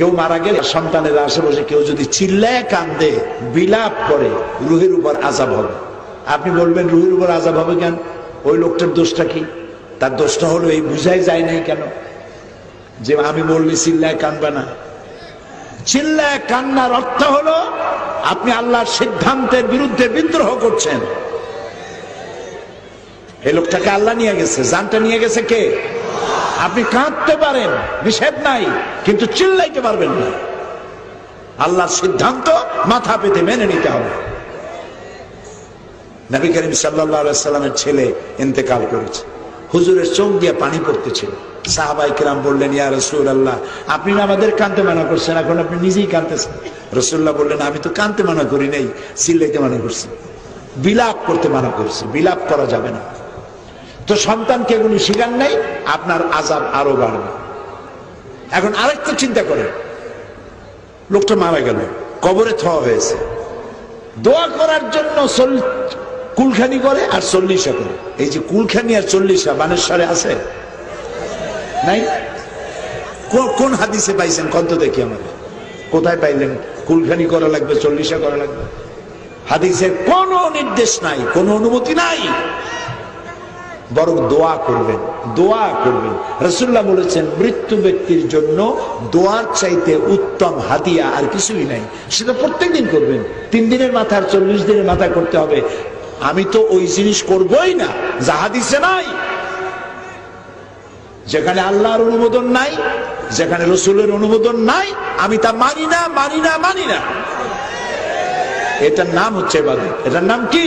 কেউ মারা গেলে সন্তানের আশেপাশে কেউ যদি চিল্লায় কান্দে, বিলাপ করে, রুহের উপর আজাব হবে। আপনি বলবেন, রুহের উপর আজাব হবে কেন? ওই লোকটার দোষটা কি? তার দোষটা হলো এই বুঝাই যায় নাই কেন? যে আমি বললে চিল্লায় কানবে না। চিল্লায় কান্নার অর্থ হলো, আপনি আল্লাহর সিদ্ধান্তের বিরুদ্ধে বিদ্রোহ করছেন। এই লোকটাকে আল্লাহ নিয়ে গেছে, জানটা নিয়ে গেছে কে? আপনি কাঁদতে পারেন, নিষেধ নাই, কিন্তু চিল্লাইতে পারবেন না। আল্লাহর সিদ্ধান্ত মাথা পেতে মেনে নিতে হবে। নবী করিম সাল্লামের ছেলে ইন্তেকাল করেছে। হুজুরের চোখ দিয়ে পানি পড়তেছিল সাহাবাই কিরাম বললেন, ইয়া রসুল আল্লাহ আপনি না আমাদের কানতে মানা করছেন, এখন আপনি নিজেই কানতেছেন রসুল্লাহ বললেন, আমি তো কানতে মানা করি নাই, চিল্লাইতে মানা করছি। বিলাপ করতে মানা করছি, বিলাপ করা যাবে না। তো সন্তানকে এগুলি শিকার নাই, আপনার আজাব আরও বাড়বে। এখন আরেকটা চিন্তা করে, লোকটা মারা গেল, কবরে থওয়া হয়েছে। দোয়া করার জন্য কুলখানি করে আর চল্লিশা করে। এই যে কুলখানি আর চল্লিশা, বানেশ্বরে আছে? নাই? কোন হাদিসে পাইছেন? কত দেখি আমাদের কোথায় পাইলেন? কুলখানি করা লাগবে, চল্লিশা করা লাগবে। হাদিসের কোনো নির্দেশ নাই, কোনো অনুমতি নাই। বরং দোয়া করবেন দোয়া করবেন। রসুল্লাহ বলেছেন, মৃত্যু ব্যক্তির জন্য দোয়ার চাইতে উত্তম হাতিয়া আর কিছুই নাই। সেটা প্রত্যেক দিন করবেন। তিন দিনের মাথা আর চল্লিশ দিনের মাথা করতে হবে। আমি তো ওই জিনিস করবই না যাহা দিছে নাই। যেখানে আল্লাহর অনুমোদন নাই, যেখানে রসুলের অনুমোদন নাই, আমি তা মানি না মানি না মানি না। এটার নাম হচ্ছে এটার নাম কি?